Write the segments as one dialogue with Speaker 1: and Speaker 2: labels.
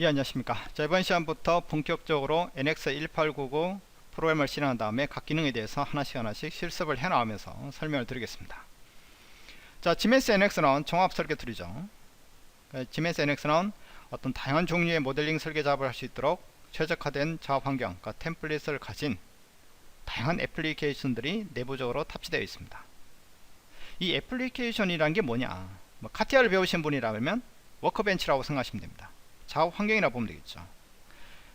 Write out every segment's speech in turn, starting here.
Speaker 1: 예 안녕하십니까. 자 이번 시간부터 본격적으로 NX1899 프로그램을 실행한 다음에 각 기능에 대해서 하나씩 하나씩 실습을 해 나가면서 설명을 드리겠습니다. 자 GMS NX는 종합 설계 툴이죠. 그 GMS NX는 어떤 다양한 종류의 모델링 설계 작업을 할 수 있도록 최적화된 작업 환경, 그러니까 템플릿을 가진 다양한 애플리케이션들이 내부적으로 탑재되어 있습니다. 이 애플리케이션이란 게 뭐냐? 뭐 카티아를 배우신 분이라면 워커벤치라고 생각하시면 됩니다 작업 환경이라 보면 되겠죠.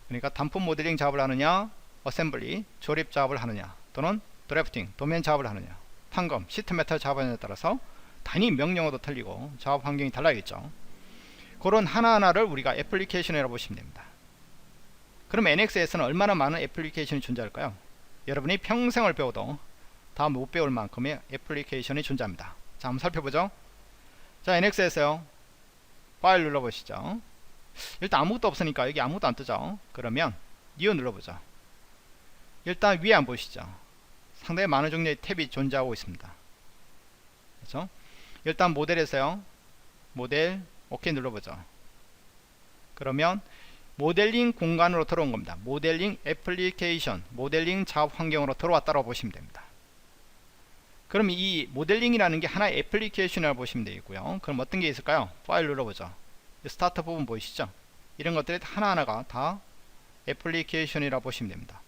Speaker 1: 그러니까 단품 모델링 작업을 하느냐, 어셈블리, 조립 작업을 하느냐, 또는 드래프팅, 도면 작업을 하느냐, 판검, 시트 메탈 작업을 하느냐에 따라서 단위 명령어도 틀리고 작업 환경이 달라야겠죠. 그런 하나하나를 우리가 애플리케이션이라고 보시면 됩니다. 그럼 NX에서는 얼마나 많은 애플리케이션이 존재할까요? 여러분이 평생을 배워도 다 못 배울 만큼의 애플리케이션이 존재합니다. 자, 한번 살펴보죠. 자, NX에서요. 파일 눌러보시죠. 일단 아무것도 없으니까 여기 아무것도 안 뜨죠. 그러면 뉴 눌러보죠. 일단 위에 안 보시죠? 상당히 많은 종류의 탭이 존재하고 있습니다. 그렇죠? 일단 모델에서요. 모델 오케이 눌러보죠. 그러면 모델링 공간으로 들어온 겁니다. 모델링 애플리케이션 모델링 작업 환경으로 들어왔다고 보시면 됩니다. 그럼 이 모델링이라는 게 하나의 애플리케이션이라고 보시면 되겠고요. 그럼 어떤 게 있을까요? 파일 눌러보죠 스타트 부분 보이시죠? 이런 것들이 하나하나가 다 애플리케이션이라 고 보시면 됩니다.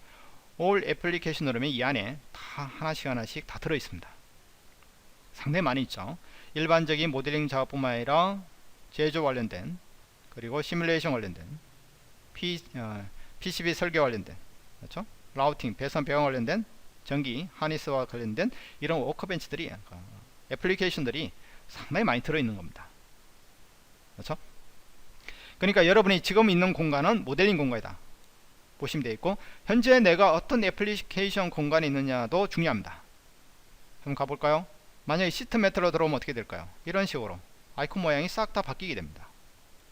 Speaker 1: 올 애플리케이션 누르면 이 안에 다 하나씩 하나씩 다 들어 있습니다. 상당히 많이 있죠. 일반적인 모델링 작업뿐만 아니라 제조 관련된 그리고 시뮬레이션 관련된 P, 어, PCB 설계 관련된 그렇죠? 라우팅, 배선 배경 관련된 전기, 하니스와 관련된 이런 워커벤치들이 어, 애플리케이션들이 상당히 많이 들어있는 겁니다. 그렇죠? 그러니까 여러분이 지금 있는 공간은 모델링 공간이다. 보시면 되겠고 현재 내가 어떤 애플리케이션 공간에 있느냐도 중요합니다. 한번 가볼까요? 만약에 시트 메트로 들어오면 어떻게 될까요? 이런 식으로 아이콘 모양이 싹 다 바뀌게 됩니다.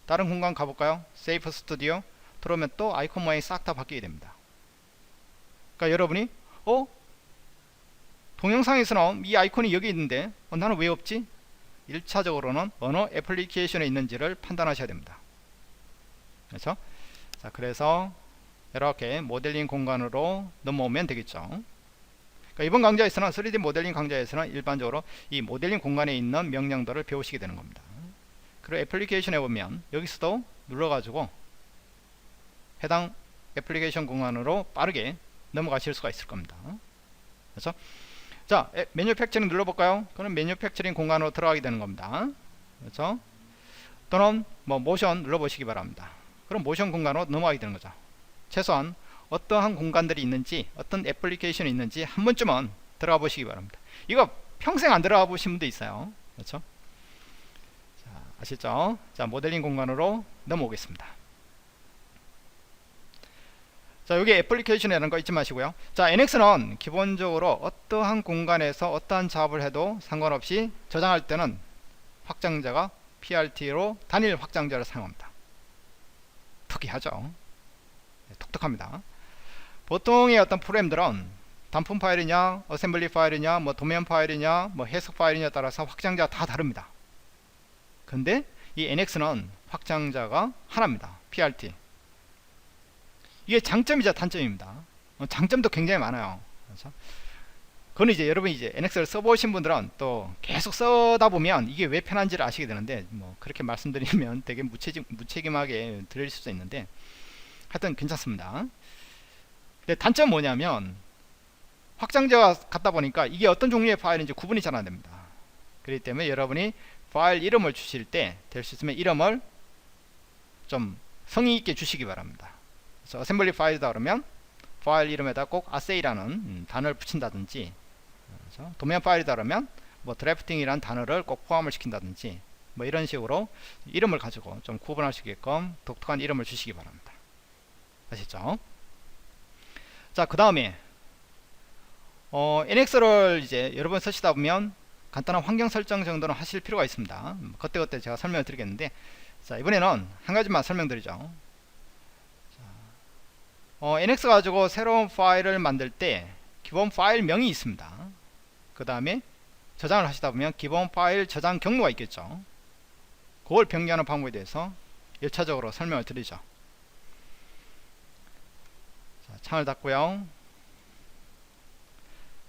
Speaker 1: 다른 공간 가볼까요? 세이프 스튜디오 들어오면 또 아이콘 모양이 싹 다 바뀌게 됩니다. 그러니까 여러분이 어? 동영상에서는 이 아이콘이 여기 있는데 어, 나는 왜 없지? 1차적으로는 어느 애플리케이션에 있는지를 판단하셔야 됩니다. 그렇죠? 자, 그래서 이렇게 모델링 공간으로 넘어오면 되겠죠. 그러니까 이번 강좌에서는 3D 모델링 강좌에서는 일반적으로 이 모델링 공간에 있는 명령들을 배우시게 되는 겁니다. 그리고 애플리케이션에 보면 여기서도 눌러가지고 해당 애플리케이션 공간으로 빠르게 넘어가실 수가 있을 겁니다. 그렇죠? 자, 매뉴팩처링 눌러볼까요? 그럼 매뉴팩처링 공간으로 들어가게 되는 겁니다. 그렇죠? 또는 뭐 모션 눌러보시기 바랍니다. 그럼 모션 공간으로 넘어가게 되는 거죠. 최소한 어떠한 공간들이 있는지 어떤 애플리케이션이 있는지 한 번쯤은 들어가 보시기 바랍니다. 이거 평생 안 들어가 보신 분도 있어요. 그렇죠? 자, 아시죠? 자, 모델링 공간으로 넘어오겠습니다. 자, 여기 애플리케이션이라는 거 잊지 마시고요. 자, NX는 기본적으로 어떠한 공간에서 어떠한 작업을 해도 상관없이 저장할 때는 확장자가 PRT로 단일 확장자를 사용합니다. 특이하죠. 네, 독특합니다. 보통의 어떤 프로그램들은 단품 파일이냐, 어셈블리 파일이냐, 뭐 도면 파일이냐, 뭐 해석 파일이냐에 따라서 확장자가 다 다릅니다. 근데 이 NX는 확장자가 하나입니다. PRT. 이게 장점이자 단점입니다. 어, 장점도 굉장히 많아요. 그렇죠? 그건 이제 여러분이 이제 NX를 써보신 분들은 또 계속 써다 보면 이게 왜 편한지를 아시게 되는데 뭐 그렇게 말씀드리면 되게 무책임, 무책임하게 들릴 수도 있는데 하여튼 괜찮습니다. 근데 단점 뭐냐면 확장자가 갖다 보니까 이게 어떤 종류의 파일인지 구분이 잘 안 됩니다. 그렇기 때문에 여러분이 파일 이름을 주실 때 될 수 있으면 이름을 좀 성의 있게 주시기 바랍니다. 그래서 어셈블리 파일이다 그러면 파일 이름에다 꼭 assay라는 음, 단어를 붙인다든지 그렇죠? 도면 파일이다 그러면 뭐 드래프팅이라는 단어를 꼭 포함을 시킨다든지 뭐 이런 식으로 이름을 가지고 좀 구분할 수 있게끔 독특한 이름을 주시기 바랍니다. 아시죠? 자, 그 다음에 어, NX를 이제 여러 번 쓰시다 보면 간단한 환경 설정 정도는 하실 필요가 있습니다. 음, 그때그때 제가 설명을 드리겠는데 자, 이번에는 한 가지만 설명드리죠. 자, 어, NX 가지고 새로운 파일을 만들 때 기본 파일 명이 있습니다. 그 다음에 저장을 하시다 보면 기본 파일 저장 경로가 있겠죠. 그걸 변경하는 방법에 대해서 일차적으로 설명을 드리죠. 자, 창을 닫고요.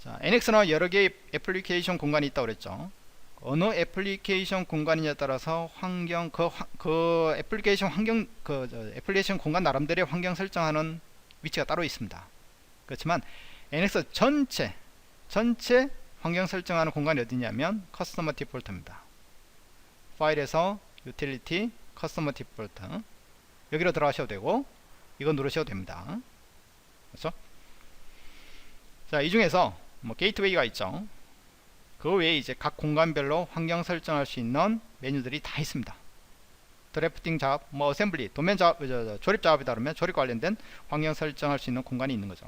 Speaker 1: 자, NX는 여러 개의 애플리케이션 공간이 있다고 그랬죠. 어느 애플리케이션 공간이냐에 따라서 환경 그, 화- 그 애플리케이션 환경 그 저, 애플리케이션 공간 나름대로의 환경 설정하는 위치가 따로 있습니다. 그렇지만 NX 전체 전체 환경 설정하는 공간이 어디냐면 커스터머 디폴트입니다. 파일에서 유틸리티 커스터머 디폴트 여기로 들어가셔도 되고 이거 누르셔도 됩니다. 그렇죠? 자, 이 중에서 뭐 게이트웨이가 있죠. 그 외에 이제 각 공간별로 환경 설정할 수 있는 메뉴들이 다 있습니다. 드래프팅 작업, 뭐 어셈블리, 도면 작업, 조립 작업이다 그러면 조립 관련된 환경 설정할 수 있는 공간이 있는 거죠.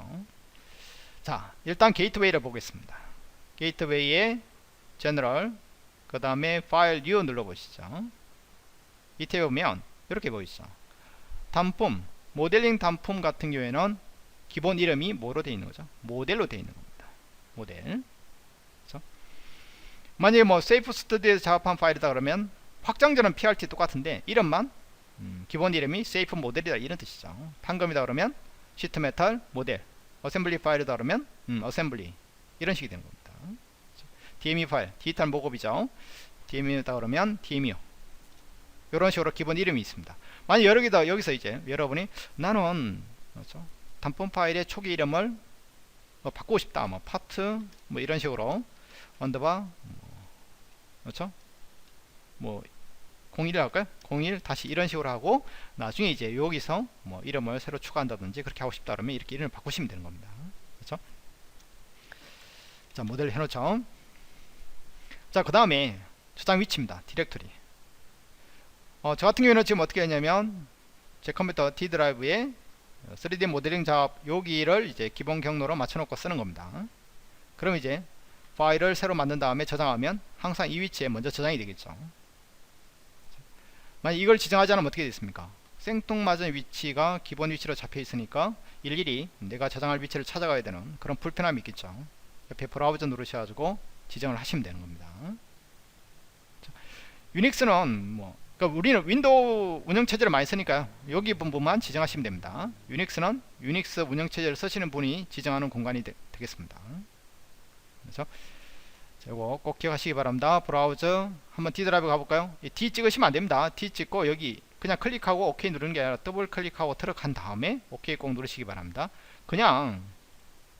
Speaker 1: 자, 일단 게이트웨이를 보겠습니다. 게이트웨이의 제너럴, 그 다음에 파일 뉴 눌러보시죠. 이태 보면 이렇게 보이죠. 단품, 모델링 단품 같은 경우에는 기본 이름이 뭐로 되어 있는 거죠? 모델로 되어 있는 겁니다. 모델. 만약에 뭐 세이프 스튜디오에서 작업한 파일이다 그러면 확장자는 PRT 똑같은데 이름만 음, 기본 이름이 세이프 모델이다 이런 뜻이죠. 판검이다 그러면 시트 메탈 모델 어셈블리 파일이다 그러면 음, 어셈블리 이런 식이 되는 겁니다. DME 파일 디지털 목업이죠. DME다 그러면 DMU 이런 식으로 기본 이름이 있습니다. 만약 여러 개다 여기서 이제 여러분이 나는 그렇죠? 단품 파일의 초기 이름을 뭐 바꾸고 싶다 뭐 파트 뭐 이런 식으로 언더바 그렇죠? 뭐 01을 할까요? 01 다시 이런 식으로 하고 나중에 이제 여기서 뭐 이름을 새로 추가한다든지 그렇게 하고 싶다 그러면 이렇게 이름을 바꾸시면 되는 겁니다. 그렇죠? 자, 모델을 해 놓죠. 자, 그 다음에 저장 위치입니다. 디렉토리. 어, 저 같은 경우에는 지금 어떻게 했냐면 제 컴퓨터 D 드라이브에 3D 모델링 작업 여기를 이제 기본 경로로 맞춰 놓고 쓰는 겁니다. 그럼 이제 파일을 새로 만든 다음에 저장하면 항상 이 위치에 먼저 저장이 되겠죠. 만약 이걸 지정하지 않으면 어떻게 됐습니까? 생뚱맞은 위치가 기본 위치로 잡혀 있으니까 일일이 내가 저장할 위치를 찾아가야 되는 그런 불편함이 있겠죠. 옆에 브라우저 누르셔가지고 지정을 하시면 되는 겁니다. 자, 유닉스는 뭐 그러니까 우리는 윈도우 운영체제를 많이 쓰니까요. 여기 부분만 지정하시면 됩니다. 유닉스는 유닉스 운영체제를 쓰시는 분이 지정하는 공간이 되, 겠습니다? 자, 이거 꼭 기억하시기 바랍니다. 브라우저 한번 D 드라이브 가볼까요? 이 D 찍으시면 안 됩니다. D 찍고 여기 그냥 클릭하고 OK 누르는 게 아니라 더블 클릭하고 들어간 다음에 OK 꼭 누르시기 바랍니다. 그냥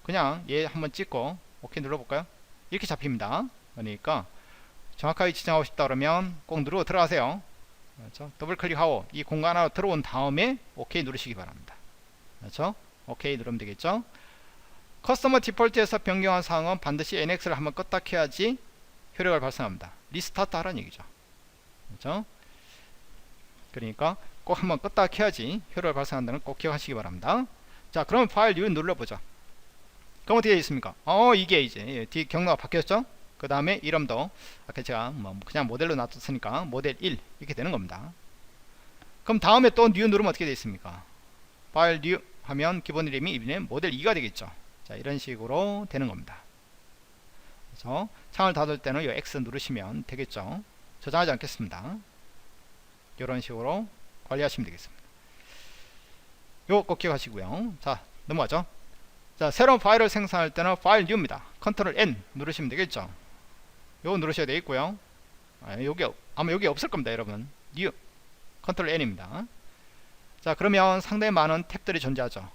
Speaker 1: 그냥 얘 한번 찍고 OK 눌러볼까요? 이렇게 잡힙니다. 그러니까 정확하게 지정하고 싶다 그러면 꼭 누르고 들어가세요. 그렇죠? 더블 클릭하고 이 공간 안으로 들어온 다음에 OK 누르시기 바랍니다. 그렇죠? OK 누르면 되겠죠? 커스터머 디폴트에서 변경한 사항은 반드시 NX를 한번 껐다 켜야지 효력을 발생합니다. 리스타트 하라는 얘기죠. 그렇죠? 그러니까 꼭 한번 껐다 켜야지 효력을 발생한다는 꼭 기억하시기 바랍니다. 자, 그러면 파일 U 눌러보죠. 그럼 어떻게 있습니까? 어, 이게 이제 뒤 경로가 바뀌었죠? 그 다음에 이름도 아까 제가 뭐 그냥 모델로 놔뒀으니까 모델 1 이렇게 되는 겁니다. 그럼 다음에 또 new 누르면 어떻게 되어 있습니까? 파일 new 하면 기본 이름이 이번에 모델 2가 되겠죠. 자, 이런 식으로 되는 겁니다. 그래서 창을 닫을 때는 이 X 누르시면 되겠죠. 저장하지 않겠습니다. 이런 식으로 관리하시면 되겠습니다. 요거 꼭 기억하시고요. 자, 넘어가죠. 자, 새로운 파일을 생성할 때는 파일 뉴입니다. 컨트롤 N 누르시면 되겠죠. 요거 누르셔야 되겠고요. 아, 여기 아마 여기 없을 겁니다, 여러분. 뉴 컨트롤 N입니다. 자, 그러면 상당히 많은 탭들이 존재하죠.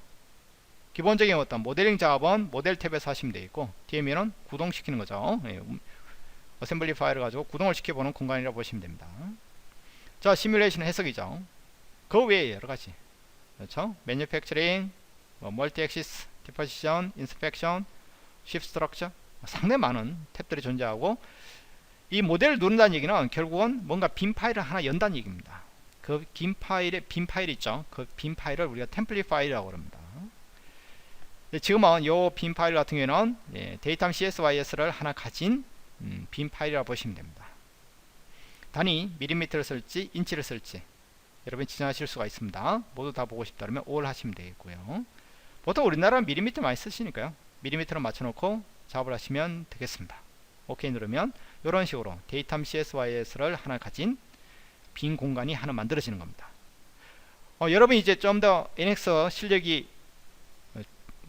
Speaker 1: 기본적인 어떤 모델링 작업은 모델 탭에서 하시면 되겠고 DME는 구동시키는 거죠. 예, 음, 어셈블리 파일을 가지고 구동을 시켜보는 공간이라고 보시면 됩니다. 자, 시뮬레이션 해석이죠. 그 외에 여러 가지. 그렇죠? 매뉴팩처링, 뭐 멀티 엑시스, 디포지션, 인스펙션, 쉽 스트럭처 상당히 많은 탭들이 존재하고 이 모델을 누른다는 얘기는 결국은 뭔가 빈 파일을 하나 연다는 얘기입니다. 그 빈 파일에 빈 파일 있죠. 그 빈 파일을 우리가 템플릿 파일이라고 합니다. 지금은 이 빈 파일 같은 경우에는 예, 데이터 CSYS를 하나 가진 음, 빈 파일이라고 보시면 됩니다. 단위 밀리미터를 쓸지 인치를 쓸지 여러분 지정하실 수가 있습니다. 모두 다 보고 싶다면 all 하시면 되겠고요. 보통 우리나라는 밀리미터 많이 쓰시니까요. 밀리미터로 맞춰놓고 작업을 하시면 되겠습니다. OK 누르면 이런 식으로 데이터 CSYS를 하나 가진 빈 공간이 하나 만들어지는 겁니다. 어, 여러분이 이제 좀 더 NX 실력이 어,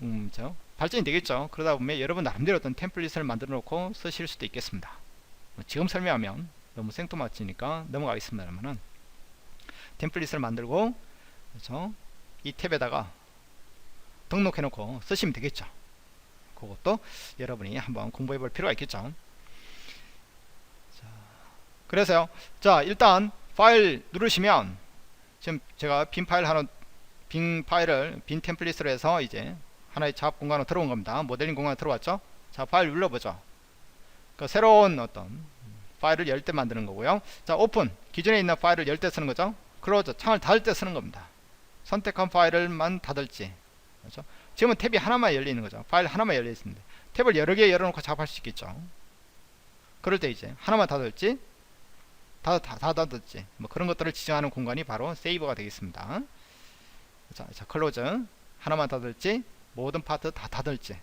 Speaker 1: 음, 저 발전이 되겠죠. 그러다 보면 여러분 나름대로 어떤 템플릿을 만들어 놓고 쓰실 수도 있겠습니다. 어, 지금 설명하면 너무 생뚱맞으니까 넘어가겠습니다만은 템플릿을 만들고 그렇죠? 이 탭에다가 등록해 놓고 쓰시면 되겠죠. 그것도 여러분이 한번 공부해 볼 필요가 있겠죠. 자, 그래서요. 자, 일단 파일 누르시면 지금 제가 빈 파일 하나 빈 파일을 빈 템플릿으로 해서 이제 하나의 작업 공간으로 들어온 겁니다. 모델링 공간에 들어왔죠. 자, 파일 눌러보죠. 그 새로운 어떤 파일을 열 때 만드는 거고요. 자, 오픈. 기존에 있는 파일을 열 때 쓰는 거죠. 클로즈. 창을 닫을 때 쓰는 겁니다. 선택한 파일을만 닫을지. 그렇죠? 지금은 탭이 하나만 열리는 거죠. 파일 하나만 열려 있습니다. 탭을 여러 개 열어놓고 작업할 수 있겠죠. 그럴 때 이제 하나만 닫을지, 다, 다, 다 닫을지, 뭐 그런 것들을 지정하는 공간이 바로 세이버가 되겠습니다. 자, 자 클로즈. 하나만 닫을지, 모든 파트 다 닫을지.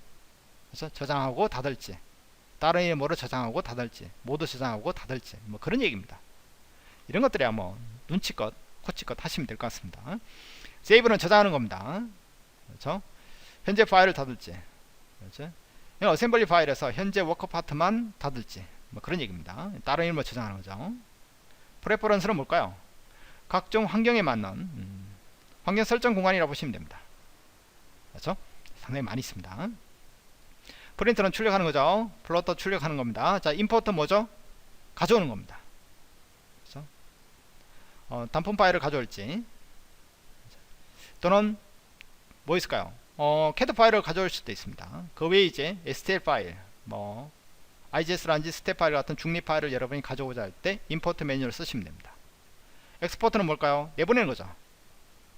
Speaker 1: 그래서 저장하고 닫을지. 다른 이름으로 저장하고 닫을지. 모두 저장하고 닫을지. 뭐 그런 얘기입니다. 이런 것들이야 뭐 눈치껏, 코치껏 하시면 될 것 같습니다. 세이브는 저장하는 겁니다. 그렇죠? 현재 파일을 닫을지. 그렇죠? 어셈블리 파일에서 현재 워커 파트만 닫을지. 뭐 그런 얘기입니다. 다른 이름으로 저장하는 거죠. 프레퍼런스는 뭘까요? 각종 환경에 맞는 음, 환경 설정 공간이라고 보시면 됩니다. 그렇죠? 상당히 많이 있습니다. 프린트는 출력하는 거죠. 플로터 출력하는 겁니다. 자, 임포트 뭐죠? 가져오는 겁니다. 그렇죠? 어, 단품 파일을 가져올지 또는 뭐 있을까요? 어, CAD 파일을 가져올 수도 있습니다. 그 외에 이제 STL 파일, 뭐 IGS라든지 스텝 파일 같은 중립 파일을 여러분이 가져오자 할 때 임포트 메뉴를 쓰시면 됩니다. 엑스포트는 뭘까요? 내보내는 거죠.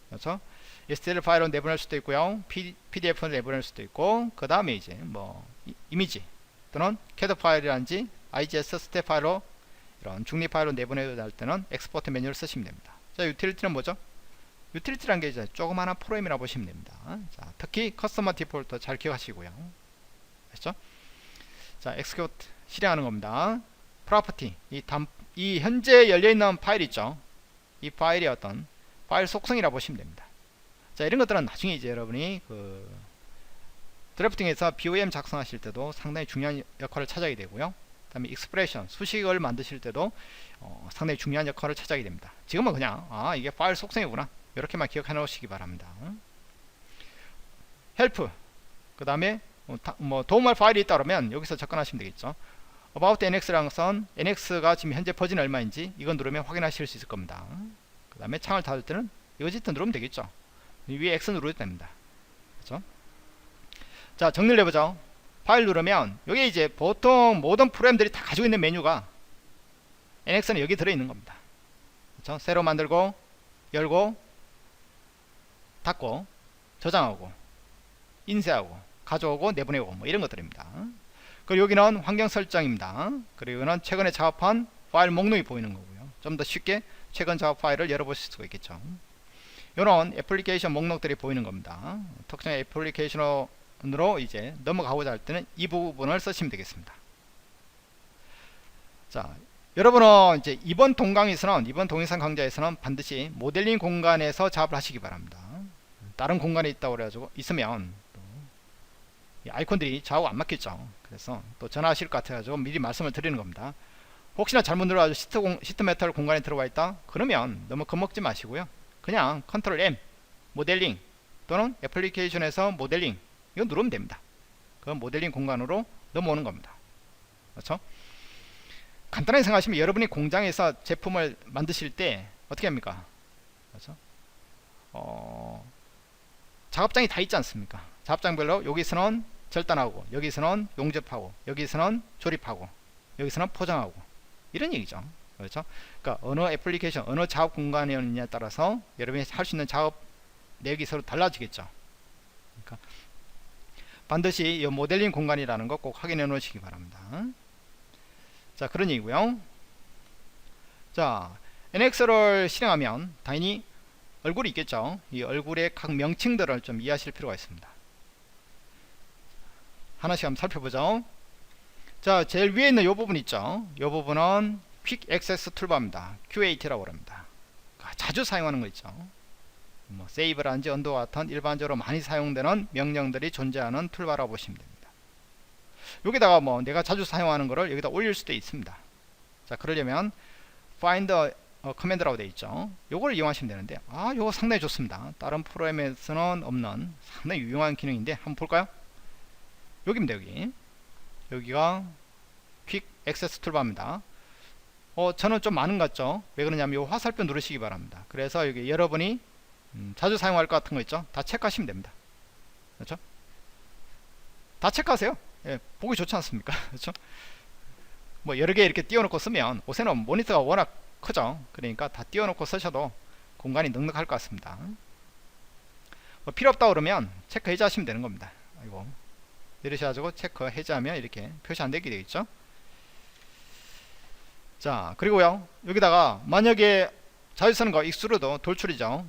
Speaker 1: 그렇죠? STL 파일로 내보낼 수도 있고요. PDF로 내보낼 수도 있고 그 다음에 이제 뭐 이, 이미지 또는 CAD 파일이라든지 IGS 스텝 파일로 이런 중립 파일로 내보내야 할 때는 엑스포트 메뉴를 쓰시면 됩니다. 자, 유틸리티는 뭐죠? 유틸리티란 게 이제 조그마한 프로그램이라 보시면 됩니다. 자, 특히 커스터머 디폴트 잘 기억하시고요. 됐죠? 자, execute 실행하는 겁니다. property 이, 담, 이 현재 열려 있는 파일 있죠. 이 파일이 어떤 파일 속성이라 보시면 됩니다. 자, 이런 것들은 나중에 이제 여러분이 그 드래프팅에서 BOM 작성하실 때도 상당히 중요한 역할을 차지하게 되고요. 그 다음에 expression 수식을 만드실 때도 어, 상당히 중요한 역할을 차지하게 됩니다. 지금은 그냥 아 이게 파일 속성이구나 이렇게만 기억해 놓으시기 바랍니다. help 그 다음에 뭐 도움할 파일이 있다 그러면 여기서 접근하시면 되겠죠. about nx라는 것은 nx가 지금 현재 버전 얼마인지 이건 누르면 확인하실 수 있을 겁니다. 그 다음에 창을 닫을 때는 이거 짓 누르면 되겠죠. 위에 x 누르도 됩니다. 그렇죠? 자 정리를 해보죠. 파일 누르면 여기 이제 보통 모든 프로그램들이 다 가지고 있는 메뉴가 nx는 여기 들어있는 겁니다. 그렇죠? 새로 만들고 열고 닫고 저장하고 인쇄하고 가져오고 내보내고 뭐 이런 것들입니다. 그리고 여기는 환경 설정입니다. 그리고 여기는 최근에 작업한 파일 목록이 보이는 거고요. 좀 더 쉽게 최근 작업 파일을 열어보실 수가 있겠죠. 이런 애플리케이션 목록들이 보이는 겁니다. 특정 애플리케이션으로 이제 넘어가고자 할 때는 이 부분을 쓰시면 되겠습니다. 자, 여러분은 이제 이번 동강에서는 이번 동영상 강좌에서는 반드시 모델링 공간에서 작업을 하시기 바랍니다. 다른 공간에 있다고 그래가지고 있으면 아이콘들이 좌우 안 맞겠죠. 그래서 또 전화하실 것 같아가지고 미리 말씀을 드리는 겁니다. 혹시나 잘못 들어가지고 시트, 공, 시트 메탈 공간에 들어와 있다? 그러면 너무 겁먹지 마시고요. 그냥 컨트롤 M 모델링 또는 애플리케이션에서 모델링 이거 누르면 됩니다. 그 모델링 공간으로 넘어오는 겁니다. 그렇죠? 간단하게 생각하시면 여러분이 공장에서 제품을 만드실 때 어떻게 합니까? 그렇죠? 어, 작업장이 다 있지 않습니까? 작업장별로 여기서는 절단하고 여기서는 용접하고 여기서는 조립하고 여기서는 포장하고 이런 얘기죠. 그렇죠? 그러니까 어느 애플리케이션, 어느 작업 공간이었느냐에 따라서 여러분이 할 수 있는 작업 내역이 서로 달라지겠죠. 그러니까 반드시 이 모델링 공간이라는 거 꼭 확인해 놓으시기 바랍니다. 자, 그런 얘기고요. 자, NX를 실행하면 당연히 얼굴이 있겠죠. 이 얼굴의 각 명칭들을 좀 이해하실 필요가 있습니다. 하나씩 한번 살펴보죠. 자, 제일 위에 있는 이 부분 있죠. 이 부분은 퀵 액세스 툴바입니다. QAT라고 합니다. 자주 사용하는 거 있죠. 뭐 세이브라든지 언도 같은 일반적으로 많이 사용되는 명령들이 존재하는 툴바라고 보시면 됩니다. 여기다가 뭐 내가 자주 사용하는 거를 여기다 올릴 수도 있습니다. 자 그러려면 find 어, 커맨드라고 되어 있죠. 요걸 이용하시면 되는데 아 요거 상당히 좋습니다. 다른 프로그램에서는 없는 상당히 유용한 기능인데 한번 볼까요? 여기입니다 여기 여기가 퀵 액세스 툴바입니다. 어 저는 좀 많은 것 같죠? 왜 그러냐면 요 화살표 누르시기 바랍니다. 그래서 여기 여러분이 음, 자주 사용할 것 같은 거 있죠? 다 체크하시면 됩니다. 그렇죠? 다 체크하세요. 예, 보기 좋지 않습니까? 그렇죠? 뭐 여러 개 이렇게 띄워놓고 쓰면 요새는 모니터가 워낙 크죠. 그러니까 다 띄워놓고 쓰셔도 공간이 넉넉할 것 같습니다. 뭐 필요 없다 그러면 체크 해제하시면 되는 겁니다. 아이고 내리셔가지고 체크 해제하면 이렇게 표시 안 되게 되겠죠. 자 그리고요 여기다가 만약에 자주 쓰는 거 익스트루드 돌출이죠.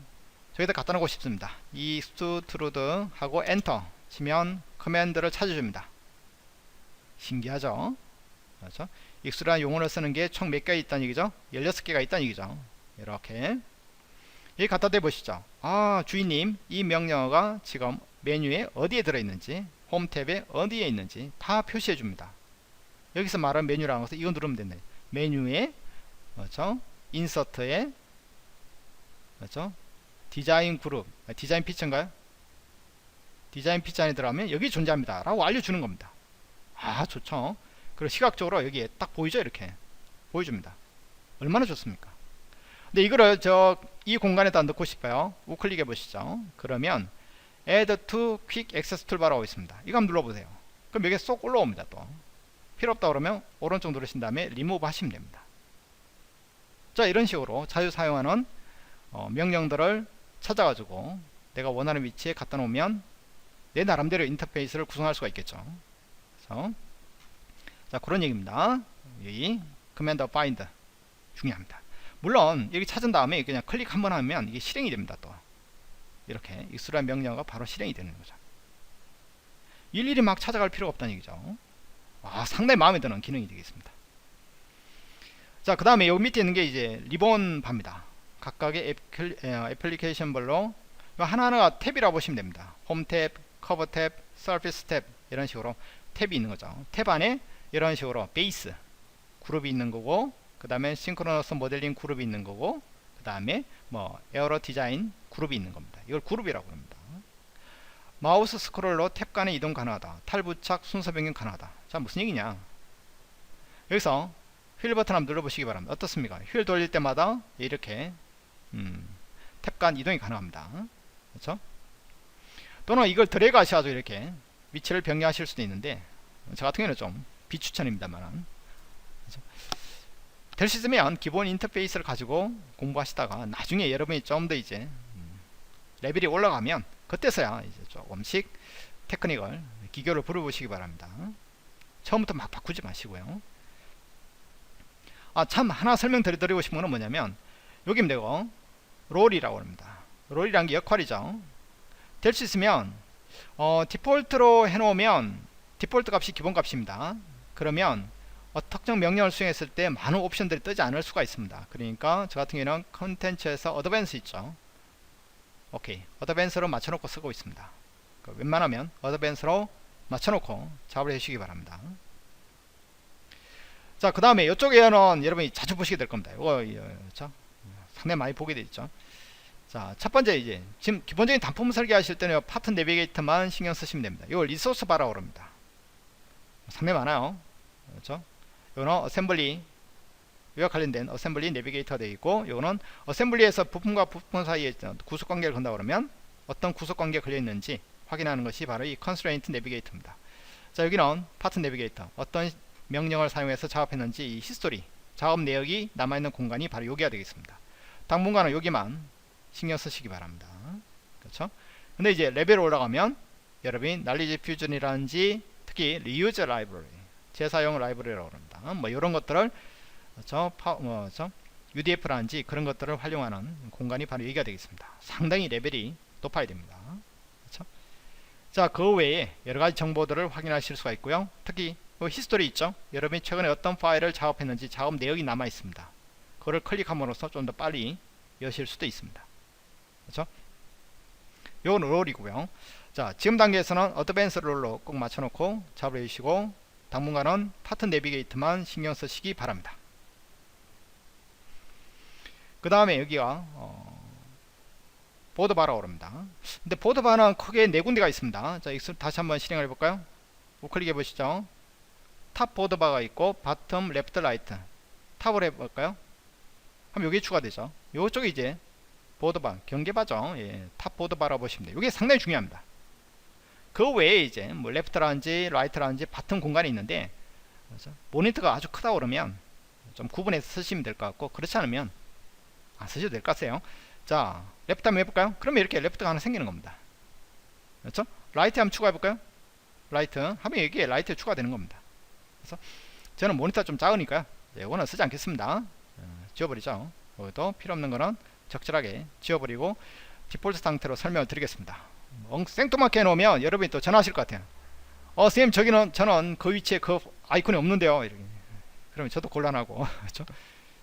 Speaker 1: 저기다 갖다 놓고 싶습니다. 이 익스트루드 하고 엔터 치면 커맨드를 찾아줍니다. 신기하죠? 그렇죠? 익스라는 용어를 쓰는 게 총 몇개 있다는 얘기죠? 16개가 있다는 얘기죠. 이렇게. 여기 갖다 대 보시죠. 아, 주인님, 이 명령어가 지금 메뉴에 어디에 들어있는지, 홈 탭에 어디에 있는지 다 표시해 줍니다. 여기서 말하는 메뉴라는 것은 이거 누르면 된다. 메뉴에, 그렇죠? 인서트에, 그렇죠? 디자인 그룹, 아, 디자인 피처인가요? 디자인 피처 안에 들어가면 여기 존재합니다. 라고 알려주는 겁니다. 아, 좋죠. 그리고 시각적으로 여기에 딱 보이죠? 이렇게 보여줍니다. 얼마나 좋습니까? 근데 이거를 저 이 공간에다 넣고 싶어요. 우클릭 해 보시죠. 그러면 add to quick access toolbar라고 있습니다. 이거 한번 눌러보세요. 그럼 여기에 쏙 올라옵니다 또. 필요 없다 그러면 오른쪽 누르신 다음에 remove 하시면 됩니다. 자 이런 식으로 자주 사용하는 어, 명령들을 찾아가지고 내가 원하는 위치에 갖다 놓으면 내 나름대로 인터페이스를 구성할 수가 있겠죠. 그래서 자 그런 얘기입니다. 여기 command find 중요합니다. 물론 여기 찾은 다음에 그냥 클릭 한번 하면 이게 실행이 됩니다 또. 이렇게 익스트라 명령어가 바로 실행이 되는 거죠. 일일이 막 찾아갈 필요가 없다는 얘기죠. 아 상당히 마음에 드는 기능이 되겠습니다. 자그 다음에 여기 밑에 있는 게 이제 리본 바입니다. 각각의 애플, 에, 애플리케이션별로 하나하나가 탭이라고 보시면 됩니다. 홈 탭, 커버 탭, 서피스 탭 이런 식으로 탭이 있는 거죠. 탭 안에 이런 식으로 베이스 그룹이 있는 거고 그 다음에 싱크로너스 모델링 그룹이 있는 거고 그 다음에 뭐 에어로 디자인 그룹이 있는 겁니다. 이걸 그룹이라고 합니다. 마우스 스크롤로 탭 간의 이동 가능하다. 탈부착 순서 변경 가능하다. 자 무슨 얘기냐? 여기서 휠 버튼 한번 눌러보시기 바랍니다. 어떻습니까? 휠 돌릴 때마다 이렇게 음, 탭간 이동이 가능합니다. 그렇죠? 또는 이걸 드래그 하셔가지고 이렇게 위치를 변경하실 수도 있는데 저 같은 경우는 좀 비추천입니다만 될 수 있으면 기본 인터페이스를 가지고 공부하시다가 나중에 여러분이 좀 더 이제 음, 레벨이 올라가면 그때서야 이제 조금씩 테크닉을 기교를 부려보시기 바랍니다. 처음부터 막 바꾸지 마시고요. 아 참 하나 설명드리고 싶은 건 뭐냐면 되고 롤이라고 합니다. 롤이란 게 역할이죠. 될 수 있으면 어, 디폴트로 해놓으면 디폴트 값이 기본 값입니다. 그러면 어, 특정 명령을 수행했을 때 많은 옵션들이 뜨지 않을 수가 있습니다. 그러니까 저 같은 경우는 컨텐츠에서 어드밴스 있죠. 오케이 어드밴스로 맞춰놓고 쓰고 있습니다. 그 웬만하면 어드밴스로 맞춰놓고 작업을 해주시기 바랍니다. 자, 그 다음에 이쪽에는 여러분이 자주 보시게 될 겁니다. 이거, 자, 상당히 많이 보게 되죠. 자, 첫 번째 이제 지금 기본적인 단품 설계하실 때는 파트 내비게이터만 신경 쓰시면 됩니다. 이걸 리소스 바라고 합니다. 상당히 많아요. 그렇죠? 이거는 어셈블리 이와 관련된 어셈블리 내비게이터가 되어 있고 이거는 어셈블리에서 부품과 부품 사이에 구속 관계를 건다 그러면 어떤 구속 관계가 걸려 있는지 확인하는 것이 바로 이 컨스트레인트 내비게이터입니다. 자, 여기는 파트 내비게이터. 어떤 명령을 사용해서 작업했는지 이 히스토리, 작업 내역이 남아 있는 공간이 바로 여기가 되겠습니다. 당분간은 여기만 신경 쓰시기 바랍니다. 그렇죠? 근데 이제 레벨 올라가면 여러분이 날리지 퓨전이라든지 특히 리유저 라이브러리 재사용 라이브러리라고 합니다. 뭐 이런 것들을 저 파, 뭐, 저 UDF라든지 그런 것들을 활용하는 공간이 바로 여기가 되겠습니다. 상당히 레벨이 높아야 됩니다. 그렇죠? 자, 그 외에 여러 가지 정보들을 확인하실 수가 있고요. 특히 뭐 히스토리 있죠. 여러분이 최근에 어떤 파일을 작업했는지 작업 내역이 남아 있습니다. 그걸 클릭함으로써 좀 더 빨리 여실 수도 있습니다. 그렇죠? 요건 롤이고요. 자, 지금 단계에서는 어드밴스 롤로 꼭 맞춰놓고 잡으시고 당분간은 파트 내비게이트만 신경 쓰시기 바랍니다. 그 다음에 여기가 어, 보드바라 오릅니다. 근데 보드바는 크게 네 군데가 있습니다. 자, 익스 다시 한번 실행을 해볼까요? 우클릭 해 보시죠. 탑 보드바가 있고 바텀 레프트 라이트 탑을 해볼까요? 그럼 여기 추가되죠. 요쪽이 이제 보드바 경계바죠. 예, 탑 보드바라 보시면 돼요. 이게 상당히 중요합니다. 그 외에 이제 뭐 레프트라든지 라이트라든지 바텀 공간이 있는데 그래서 모니터가 아주 크다 그러면 좀 구분해서 쓰시면 될 것 같고 그렇지 않으면 안 쓰셔도 될 것 같아요. 자, 레프트 한번 해볼까요? 그러면 이렇게 레프트가 하나 생기는 겁니다. 그렇죠? 라이트 한번 추가해볼까요? 라이트 하면 여기에 라이트 추가되는 겁니다. 그래서 저는 모니터 좀 작으니까요. 네, 이거는 쓰지 않겠습니다. 어, 지워버리죠. 여기도 필요 없는 거는 적절하게 지워버리고 디폴트 상태로 설명을 드리겠습니다. 엉, 생뚱맞게 해놓으면 여러분이 또 전화하실 것 같아요. 어, 선생님 저기는 저는 그 위치에 그 아이콘이 없는데요. 이렇게. 그러면 저도 곤란하고 그렇죠?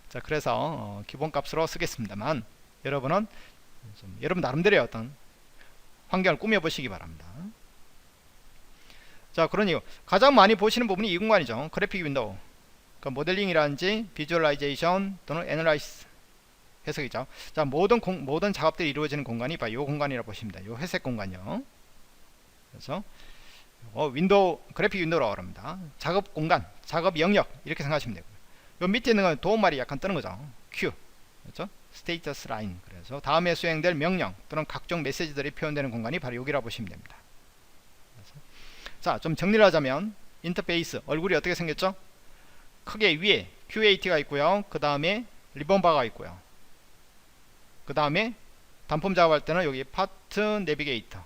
Speaker 1: 자, 그래서 어, 기본 값으로 쓰겠습니다만 여러분은 좀 여러분 나름대로의 어떤 환경을 꾸며보시기 바랍니다. 자, 그러니 가장 많이 보시는 부분이 이 공간이죠. 그래픽 윈도우. 그러니까 모델링이라든지 비주얼라이제이션 또는 애널라이스 해석이죠. 자, 모든 공, 모든 작업들이 이루어지는 공간이 바로 이 공간이라 고 보시면 됩니다. 이 회색 공간요. 그래서 어, 윈도우 그래픽 윈도우라고 합니다. 작업 공간, 작업 영역 이렇게 생각하시면 되고요. 요 밑에 있는 건 도움말이 약간 뜨는 거죠. Q. 그렇죠? 스테이터스 라인. 그래서 다음에 수행될 명령 또는 각종 메시지들이 표현되는 공간이 바로 여기라 보시면 됩니다. 자, 좀 정리를 하자면 인터페이스 얼굴이 어떻게 생겼죠? 크게 위에 QAT가 있고요. 그 다음에 리본바가 있고요. 그 다음에 단품 작업할 때는 여기 파트 내비게이터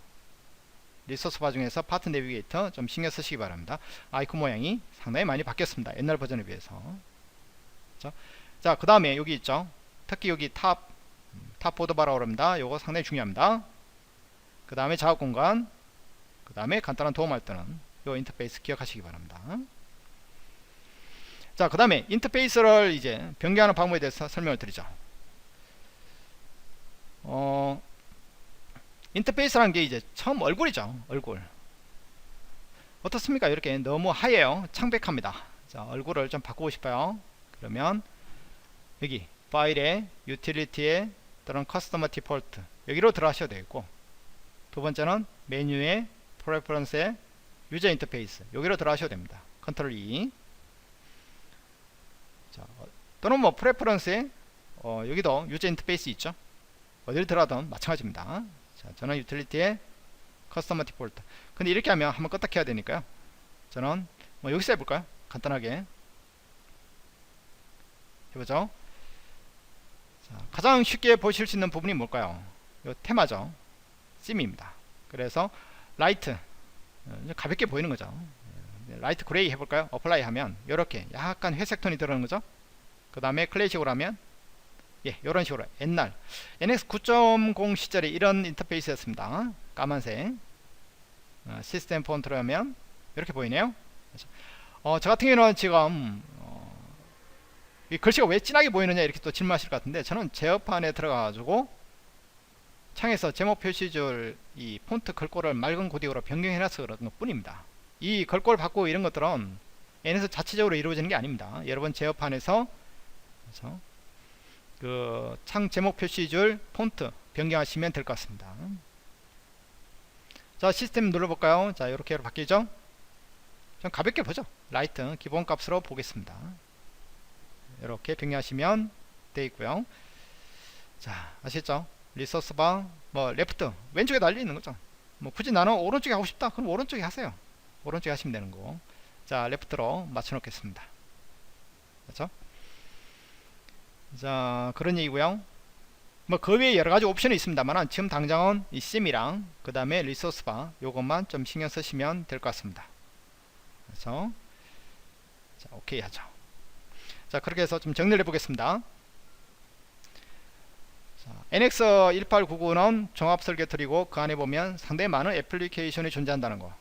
Speaker 1: 리소스 바 중에서 파트 내비게이터 좀 신경 쓰시기 바랍니다. 아이콘 모양이 상당히 많이 바뀌었습니다. 옛날 버전에 비해서. 자, 자, 그 다음에 여기 있죠. 특히 여기 탑, 탑 보드바라고 합니다. 요거 상당히 중요합니다. 그 다음에 작업 공간, 그 다음에 간단한 도움할 때는 요 인터페이스 기억하시기 바랍니다. 자, 그 다음에 인터페이스를 이제 변경하는 방법에 대해서 설명을 드리죠. 어, 인터페이스라는 게 이제 처음 얼굴이죠. 얼굴. 어떻습니까? 이렇게 너무 하얘요. 창백합니다. 자, 얼굴을 좀 바꾸고 싶어요. 그러면 여기 파일에 유틸리티에 또는 커스터머 디폴트 여기로 들어가셔도 되겠고 두 번째는 메뉴에 프레퍼런스에 유저 인터페이스 여기로 들어가셔도 됩니다. 컨트롤 E 자, 또는 뭐 프레퍼런스에 어, 여기도 유저 인터페이스 있죠. 어디를 들어가든 마찬가지입니다. 자, 저는 유틸리티에 커스터머 디폴트. 근데 이렇게 하면 한번 껐다 켜야 되니까요. 저는 뭐 여기서 해볼까요? 간단하게 해보죠. 자, 가장 쉽게 보실 수 있는 부분이 뭘까요? 요 테마죠. 찜입니다. 그래서 라이트 어, 가볍게 보이는 거죠. 네, 라이트 그레이 해볼까요? 어플라이 하면 이렇게 약간 회색 톤이 들어오는 거죠. 그 다음에 클래식으로 하면 예, 이런 식으로 옛날 NX 9.0 시절에 이런 인터페이스였습니다. 까만색 어, 시스템 폰트로 하면 이렇게 보이네요. 어, 저 같은 경우는 지금 어, 이 글씨가 왜 진하게 보이느냐 이렇게 또 질문하실 것 같은데 저는 제어판에 들어가가지고 창에서 제목 표시줄 이 폰트 글꼴을 맑은 고딕으로 변경해놔서 그런 것 뿐입니다. 이 글꼴 바꾸고 이런 것들은 NX 자체적으로 이루어지는 게 아닙니다. 여러분 제어판에서 그래서 그 창 제목 표시줄 폰트 변경하시면 될 것 같습니다. 자 시스템 눌러볼까요? 자 이렇게 바뀌죠? 좀 가볍게 보죠. 라이트 기본 값으로 보겠습니다. 이렇게 변경하시면 되어 있고요. 자 아시죠? 리소스 바뭐 레프트 왼쪽에 달려 있는 거죠. 뭐 굳이 나는 오른쪽에 하고 싶다. 그럼 오른쪽에 하세요. 오른쪽에 하시면 되는 거. 자 레프트로 맞춰 놓겠습니다. 그렇죠? 자 그런 얘기고요. 뭐그 외에 여러가지 옵션이 있습니다만 지금 당장은 이 심이랑 그 다음에 리소스 바 요것만 좀 신경 쓰시면 될 것 같습니다. 그래서 자 오케이 하죠. 자 그렇게 해서 좀 정리를 해 보겠습니다. 자, NX1899는 종합설계 툴이고 그 안에 보면 상당히 많은 애플리케이션이 존재한다는 거.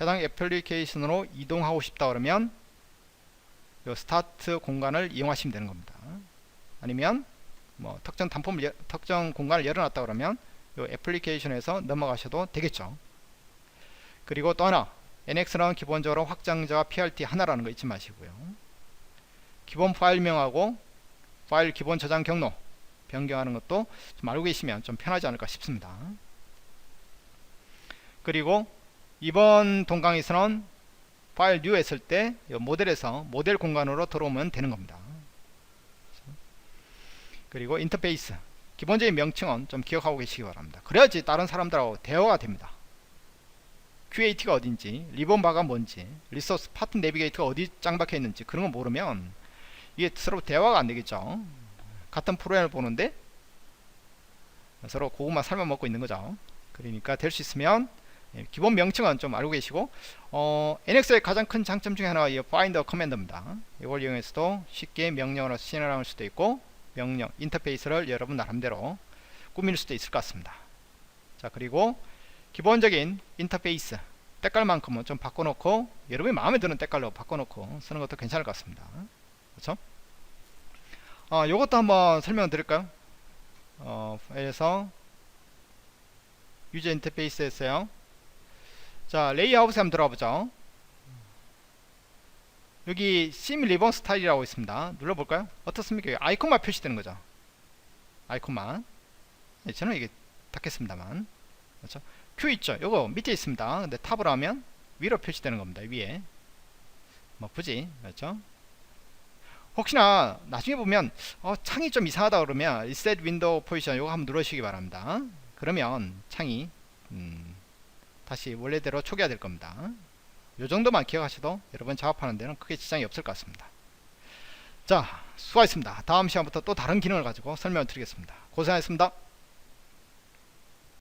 Speaker 1: 해당 애플리케이션으로 이동하고 싶다 그러면 요 스타트 공간을 이용하시면 되는 겁니다. 아니면 뭐 특정 단품을 여, 특정 공간을 열어놨다 그러면 요 애플리케이션에서 넘어가셔도 되겠죠. 그리고 또 하나 NX는 기본적으로 확장자와 PRT 하나라는 거 잊지 마시고요. 기본 파일명하고 파일 기본 저장 경로 변경하는 것도 좀 알고 계시면 좀 편하지 않을까 싶습니다. 그리고 이번 동강에서는 파일 뉴 했을 때이 모델에서 모델 공간으로 들어오면 되는 겁니다. 그리고 인터페이스 기본적인 명칭은 좀 기억하고 계시기 바랍니다. 그래야지 다른 사람들하고 대화가 됩니다. QAT가 어딘지, 리본 바가 뭔지, 리소스 파트 내비게이터가 어디 짱박혀 있는지 그런 거 모르면 이게 서로 대화가 안 되겠죠. 같은 프로그램을 보는데 서로 고구마 삶아 먹고 있는 거죠. 그러니까 될 수 있으면 예, 기본 명칭은 좀 알고 계시고 어, NX의 가장 큰 장점 중에 하나가 이 find 커맨드입니다. 이걸 이용해서도 쉽게 명령으로 실행할 수도 있고 명령 인터페이스를 여러분 나름대로 꾸밀 수도 있을 것 같습니다. 자 그리고 기본적인 인터페이스 때깔만큼은 좀 바꿔놓고 여러분이 마음에 드는 때깔로 바꿔놓고 쓰는 것도 괜찮을 것 같습니다. 그렇죠? 어, 이것도 한번 설명을 드릴까요? 어, 파일에서 유저 인터페이스에서요. 자 레이아웃에 한번 들어가 보죠. 여기 심 리본 스타일이라고 있습니다. 눌러볼까요? 어떻습니까? 아이콘만 표시되는 거죠. 아이콘만. 네, 저는 이게 닫겠습니다만. 그렇죠? 큐 있죠? 요거 밑에 있습니다. 근데 탑을 하면 위로 표시되는 겁니다. 위에. 뭐 굳이 그렇죠? 혹시나 나중에 보면 어, 창이 좀 이상하다 그러면 Reset Window Position 요거 한번 누르시기 바랍니다. 그러면 창이 음, 다시 원래대로 초기화 될 겁니다. 요 정도만 기억하셔도 여러분 작업하는 데는 크게 지장이 없을 것 같습니다. 자, 수고하셨습니다. 다음 시간부터 또 다른 기능을 가지고 설명을 드리겠습니다. 고생하셨습니다.